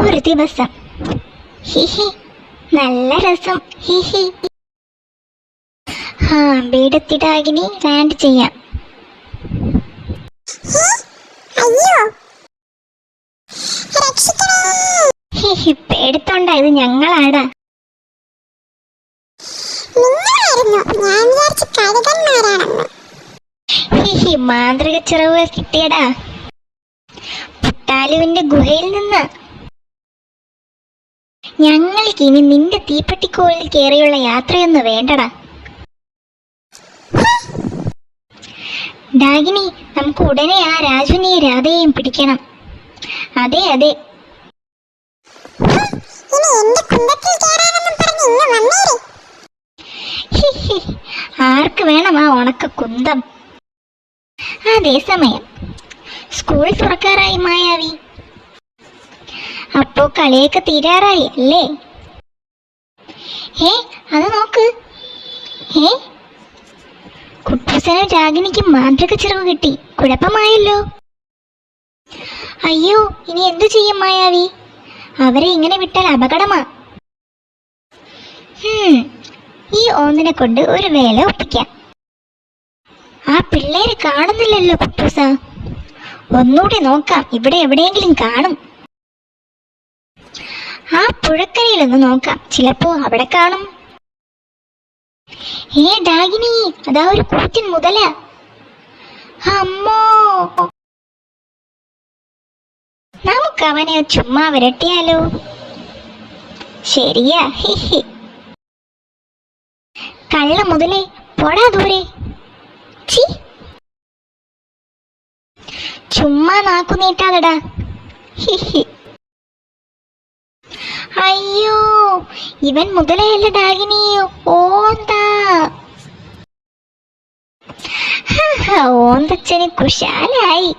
ഒരു ദിവസം. ഹിഹി നല്ല രസം. ഹിഹി ആ ബീഡത്തിടാകിനി ലാൻഡ് ചെയ്യാം. അയ്യോ. രക്ഷിക്കണേ. ഹിഹി പേടിത്തോണ്ട ഇത് ഞങ്ങളാടാ ഹിഹി മാന്ത്രിക ചിറവ് കിട്ടിയടാ. പുട്ടാലുവിന്റെ ഗുഹയിൽ നിന്ന് ഞങ്ങൾക്ക് ഇനി നിന്റെ തീപ്പെട്ടിക്കോളിൽ കയറിയുള്ള യാത്രയൊന്നും വേണ്ടടാ. ഡാഗിനി നമുക്ക് ഉടനെ ആ രാജുവിനെയും രാധയെയും പിടിക്കണം. അതെ അതെ. ആർക്ക് വേണം ആ ഉണക്ക കുന്തം? അതേ സമയം. സ്കൂൾ തുറക്കാറായി മായാവി. അപ്പോ കളിയൊക്കെ തീരാറായി അല്ലേ? ഹേ അത് നോക്ക്. ഹേ കുട്ടൂസനും രാഗിനിക്ക് മാന്ത്രിക ചിറവ് കിട്ടി. കുഴപ്പമായല്ലോ. അയ്യോ ഇനി എന്തു ചെയ്യും മായാവി? അവരെ ഇങ്ങനെ വിട്ടാൽ അപകടമാ. ഈ ഓന്നിനെ കൊണ്ട് ഒരു വേല ഒപ്പിക്കാം. ആ പിള്ളേരെ കാണുന്നില്ലല്ലോ കുട്ടൂസ ഒന്നുകൂടി നോക്കാം ഇവിടെ എവിടെയെങ്കിലും കാണും. ആ പുഴക്കരയിലൊന്ന് നോക്കാം. ചിലപ്പോ അവിടെ കാണും. ഏ ഡാഗിനി അതാ ഒരു കൂറ്റൻ മുതല. അമ്മോ. നമുക്ക് അവനെ ചുമ്മാ വരട്ടിയാലോ? ശരിയാ കള്ള മുതലേ പോടാ ദൂരെ. ചുമ്മാ നാക്കു നീട്ടാതടാ. ഹിഹി അയ്യോ ഇവൻ മുതലയല്ല ഡാഗിനിയോ ഓന്താ. ഓന്തച്ചന് കുശാലായി.